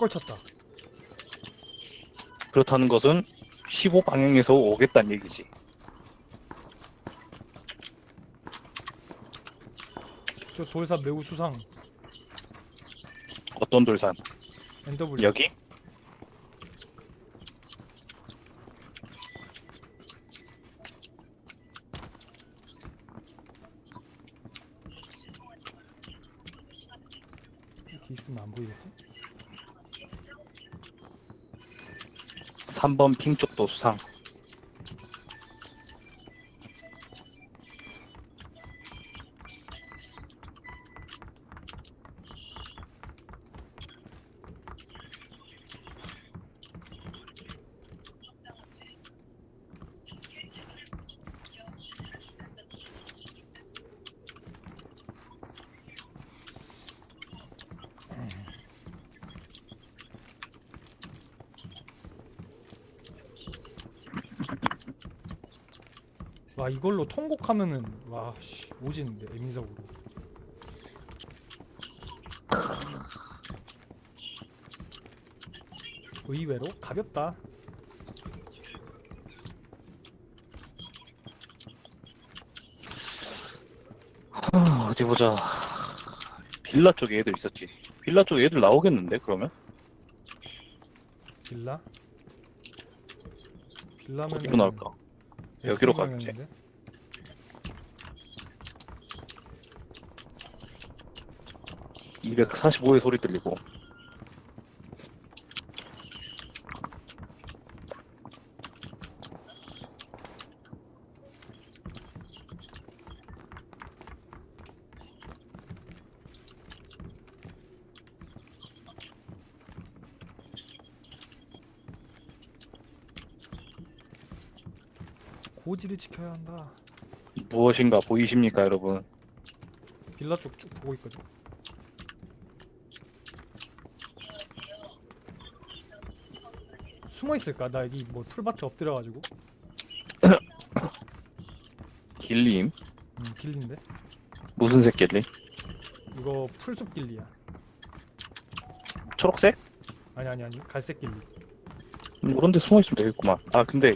꼴쳤다. 그렇다는 것은 15 방향에서 오겠다는 얘기지. 저 돌산 매우 수상. 어떤 돌산? NW. 여기? 이렇게 있으면 안 보이겠지? 3번 핑 쪽도 수상. 와 이걸로 통곡하면은 와씨 오지는데 에미석으로. 의외로 가볍다. 하, 어디 보자. 빌라 쪽에 애들 있었지. 빌라 쪽에 애들 나오겠는데 그러면? 빌라? 빌라면 어디로 나올까? 여기로 가겠지. 이 245의 소리 들리고. 고지를 지켜야 한다. 무엇인가 보이십니까, 여러분? 빌라 쪽 쭉 보고 있거든. 숨어 있을까? 나 여기 뭐 풀밭에 엎드려 가지고. 길림? 음, 길리인데. 무슨 색 길림? 이거 풀숲 길리야. 초록색? 아니 아니 아니 갈색 길리. 음, 그런데 숨어 있으면 되겠구만. 아, 근데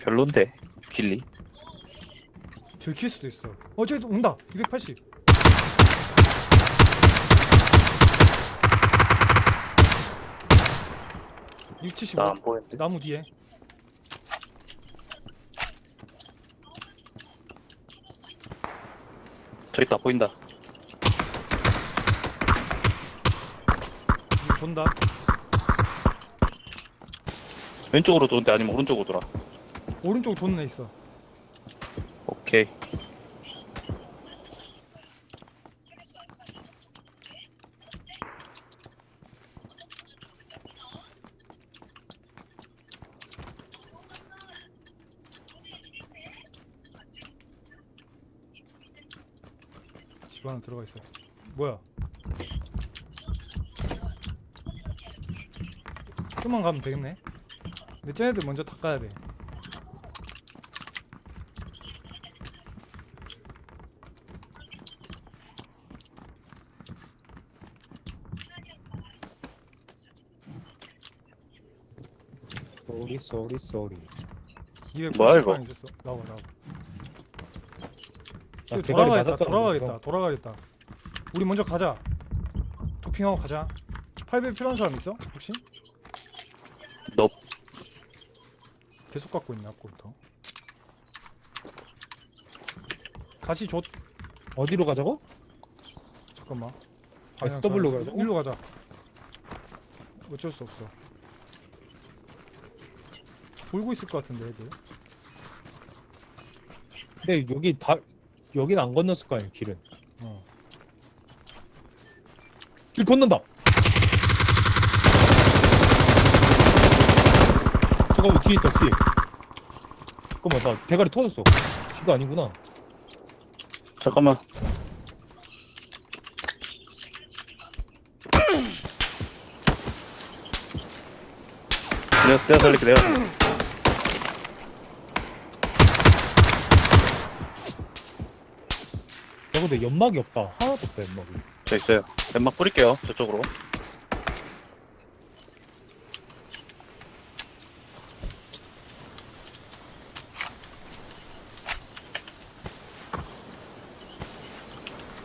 별론데 길리. 들킬 수도 있어. 어 저기 또 온다. 280. 나안675 보이는데. 나무 뒤에 저 있다 보인다. 이거 돈다. 왼쪽으로 도는데 아니면 오른쪽으로 돌아. 오른쪽 돈애 있어. 오케이. 집 안에 들어가 있어. 뭐야? 좀만 가면 되겠네. 근데 쟤네들 먼저 닦아야 돼. 쏘리 쏘리 쏘리 280 뭐야, 이거? 방 있었어. 나와 나와. 대가리 돌아가겠다. 돌아가겠다. 돌아가겠다. 우리 먼저 가자. 도핑하고 가자. 8배 필요한 사람 있어? 혹시? 너 계속 갖고 있네 아까부터. 가시 줬. 어디로 가자고? 잠깐만. SW 로 일- 가자고? 일로 가자. 어쩔 수 없어. 돌고 있을 것 같은데 애들. 근데 여기 다 여긴 안 건넜을 거 아니야 길은 어. 길 건넌다 잠깐만 뒤에 있다 뒤에 잠깐만 나 대가리 터졌어 뒤가 아니구나 잠깐만. 내가 내가 살릴게 내가. 저 근데 연막이 없다. 하나도 없다, 연막이. 저 있어요. 연막 뿌릴게요. 저쪽으로.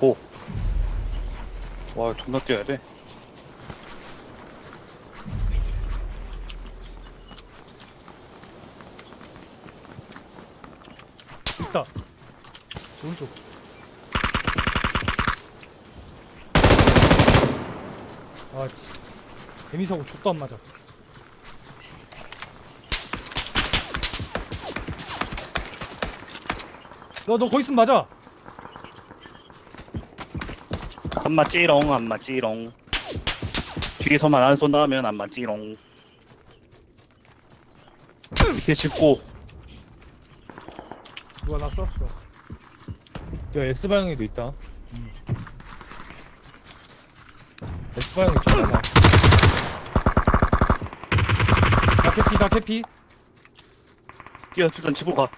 고. 와, 존나 뛰어야 돼. 있다. 오른쪽. 아, 치. 개미사고 족도 안 맞아. 야, 너 거기 있으면 맞아. 안 맞지롱 안 맞지롱 뒤에서만 안 쏜다면 안 맞지롱 밑에 짚고 누가 나 쐈어. 저 S 방향에도 있다. 좀 많아. 나 캐피, 나 캐피. 뛰어 일단 집으로 가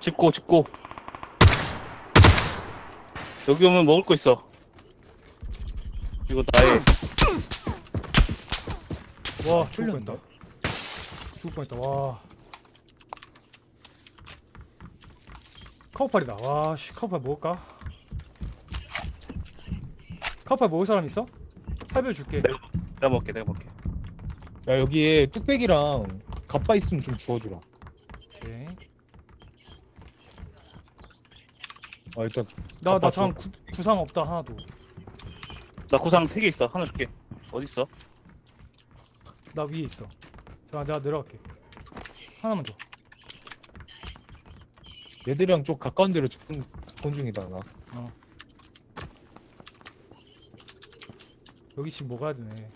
짚고 짚고 여기 오면 먹을 거 있어 이거 나의 와, 죽을. 뻔했다. 죽을 뻔했다. 와. 카우팔이다. 와, 씨, 카우팔 먹을까? 카우팔 먹을 사람 있어? 8별 줄게. 네. 내가 먹게 내가 먹게 야 여기에 뚝배기랑 갑바 있으면 좀 주워주라. 오케이. 아 일단 나, 나 잠깐 구, 구상 없다, 하나도. 나 구상 3개 있어 하나 줄게 어디 있어? 나 위에 있어. 자, 내가 내려갈게. 하나만 줘. 얘들이랑 좀 가까운 데로 접근 접근 중이다 나. 여기 지금 먹어야 되네.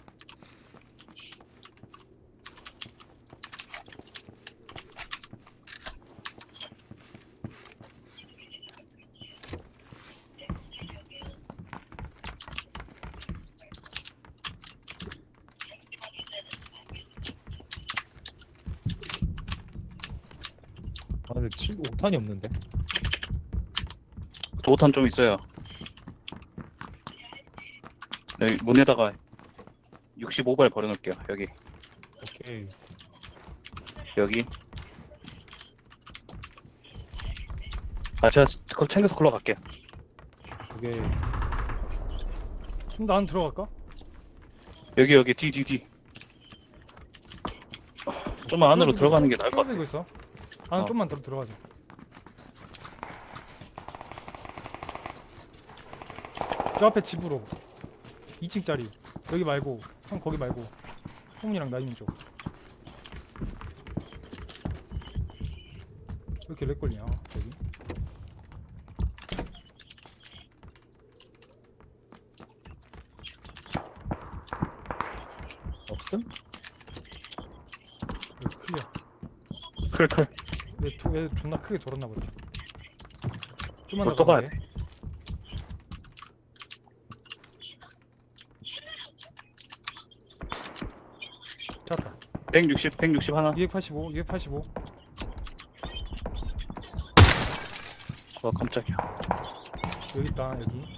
7 5탄이 없는데. 도탄 좀 있어요 여기 문에다가 65발 버려놓을게요 여기 오케이. 여기 아 제가 그걸 챙겨서 걸러 갈게요 그게 좀더 안 들어갈까? 여기 여기 뒤 뒤 뒤 좀만 안으로 들어가는 게 나을 것 같아 쫄고 있어. 안 어. 좀만 더 들어가자. 저 앞에 집으로 2층짜리 여기 말고 형 거기 말고 형이랑 나 있는 쪽. 왜 이렇게 렉 걸리냐 여기? 없음? 여기 클리어. 클클 왜, 도, 왜 존나 크게 돌았나 보다. 좀만 더 또 가야 가면 돼. 찾았다. 160 160 하나 285, 285. 와 깜짝이야 여기 있다, 여기.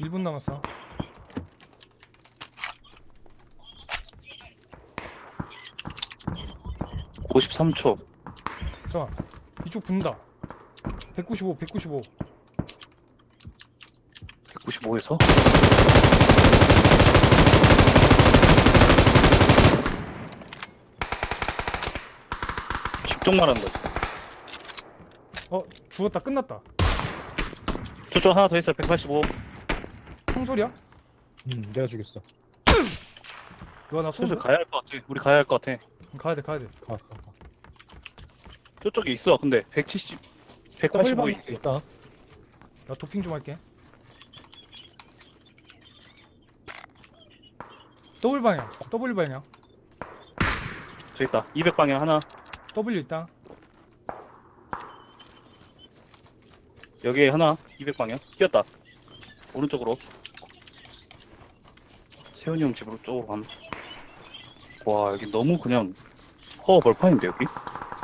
일분 남았어. 오 53초 잠깐. 이쪽 붙는다. 195, 195. 195에서 집중 말하는 거지 어, 죽었다. 끝났다. 저쪽 하나 더 있어 185 총소리야? 음 내가 죽였어. 누가 나 슬슬 쏜다? 가야 할 것 같아 우리 가야 할 것 같아 가야 돼, 가야 돼. 가가 가. 저쪽에 있어 근데 170 185 더블 있어 있다. 나 도핑 좀 할게. 더블 방향, 더블 방향, 저 있다 200 방향 하나 W 있다. 여기에 하나 200 방향 뛰었다 오른쪽으로 세훈이 형 집으로 쪽으로 가면 와 여기 너무 그냥 허 벌판인데 여기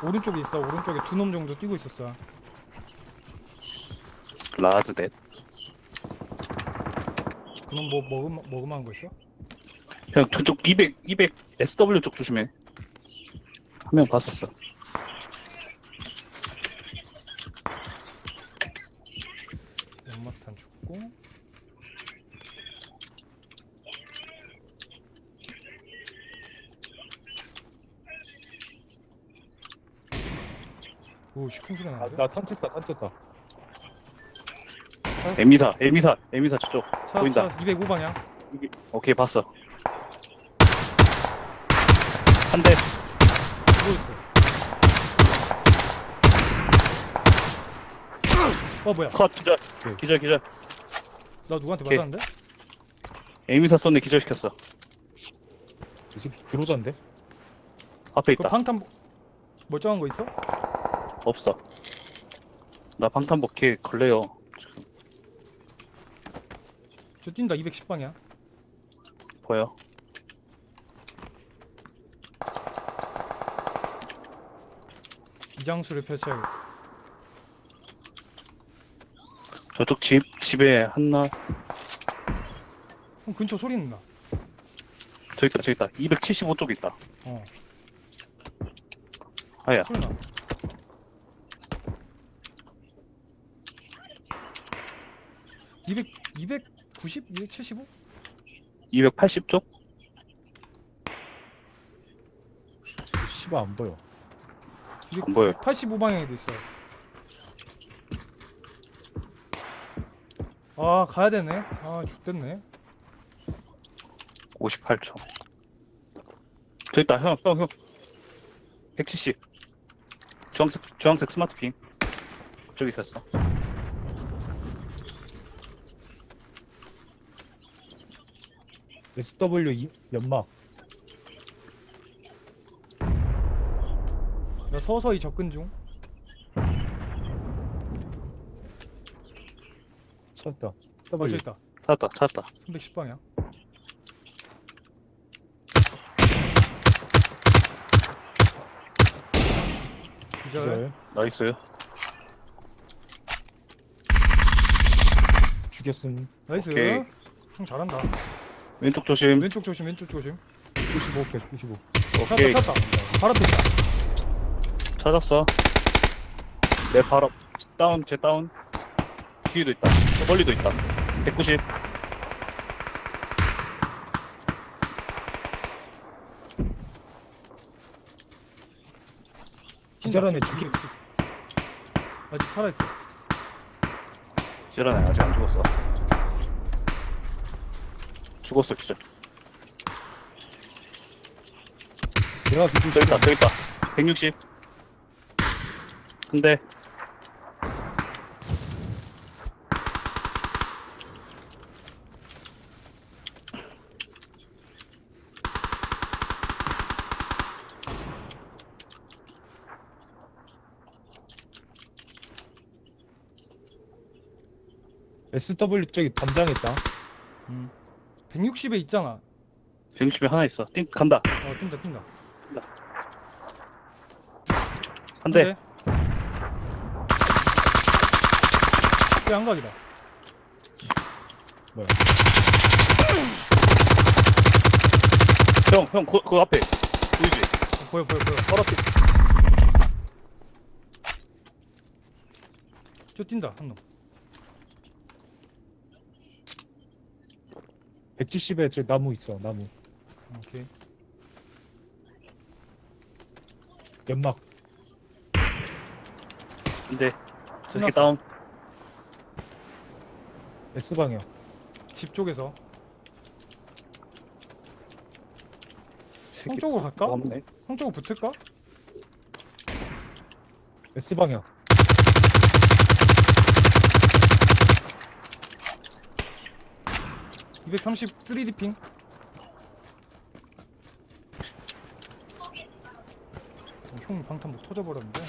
오른쪽에 있어. 오른쪽에 두 놈 정도 뛰고 있었어. 라즈댓 그럼 뭐 먹음 먹음한 거 있어? 형 저쪽 200 200 SW 쪽 조심해 한 명 봤었어 연막탄 죽고 오 시큰 소리 나는데? 나탄 쳤다 탄 쳤다 에미사 에미사 에미사 저쪽 찾았어 보인다. 찾았어 205방향 오케이 봤어 한대 누워 있어 어 뭐야 컷 기절 오케이. 기절 기절 나 누구한테 오케이. 맞았는데? 에미사 쏜네 기절 시켰어 이 새끼 그로자인데? 앞에 그 있다 방탄 멀쩡한 거 있어? 없어. 나 방탄복 걔 걸려요. 저 뛴다 210방향. 보여. 이장수를 펼쳐야겠어. 저쪽 집 집에 한나. 형 근처 소리 는다. 저기 있다 저기 있다. 275쪽 있다. 어. 아야. 소리 나 200, 290? 275? 280쪽? 씨발 안 보여. 안 보여. 85방향에도 있어 아 가야 되네. 아 죽됐네. 58초 저기 있다 형 형 형. 170 주황색 주황색 스마트 핑. 저기 있었어 SW 이- 연막. 나 서서히 접근 중. 찾았다. 저 있다. 찾았다 찾았다. 310방향 기절. 기절. 나이스. 죽였음. 나이스. 오케이. 형 잘한다 왼쪽 조심. 왼쪽 조심 왼쪽 조심. 95 195 오케이. 찾다 찾다. 바로 앞에 있다. 찾았어. 내 바로 다운 제 다운. 뒤에도 있다. 저 멀리도 있다. 190 기절하네. 죽이 아직 살아있어. 기절하네. 아직 안 죽었어 죽었어 기절. 내가 기절 저기 있다 저기 있다. 160 한대. SW 저기 담장 있다 160에 있잖아. 160에 하나 있어. 띵 간다. 어 뛴다 뛴다. 한대. 쟤 안각이다 뭐야? 형형 그, 그 앞에. 보이지? 어, 보여 보여 보여. 앞에 저 뛴다 한 놈 170에 저 나무 있어 나무. 오케이. 연막. 저기 끝났어. 다운 S방향. 집 쪽에서. 형 새끼 쪽으로 갈까? 없네. 형 쪽으로 붙을까? S방향 (230) 3D 핑. 어, 형 방탄 못 터져버렸는데.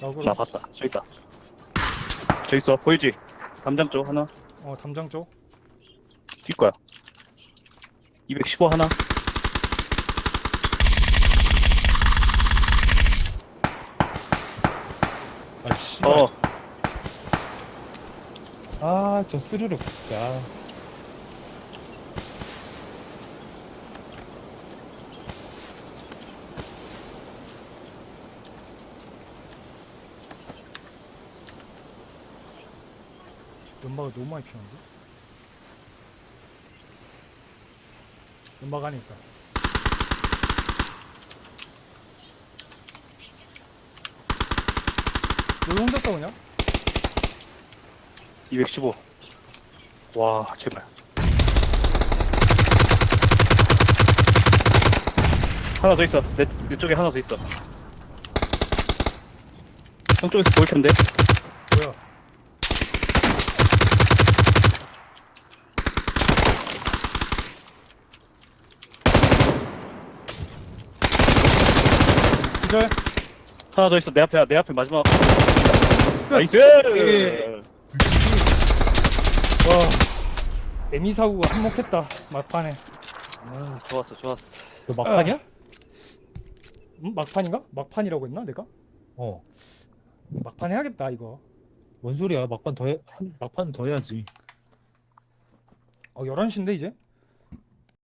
나그로 나 봤다. 저기 있다. 저기 있어. 보이지? 담장 쪽 하나. 어 담장 쪽. 뛸 거야. 215 하나. 아 씨발. 어. 아 저 스르륵 진짜 연막을 너무 많이 피웠는데 연막 안에 있다 너 혼자 싸우냐? 215. 와, 제발. 하나 더 있어. 내, 내 쪽에 하나 더 있어. 형 쪽에서 보일 텐데. 뭐야 기절 하나 더 있어. 내 앞에, 내 앞에 마지막. 나이스! 예. 와 에미사구가 한몫했다 막판에 아, 좋았어, 좋았어. 너 막판이야? 음? 막판인가? 막판이라고 했나 내가? 어. 막판 해야겠다 이거 뭔 소리야? 막판 더 해, 한, 막판 더 해야지. 어 11시인데 이제?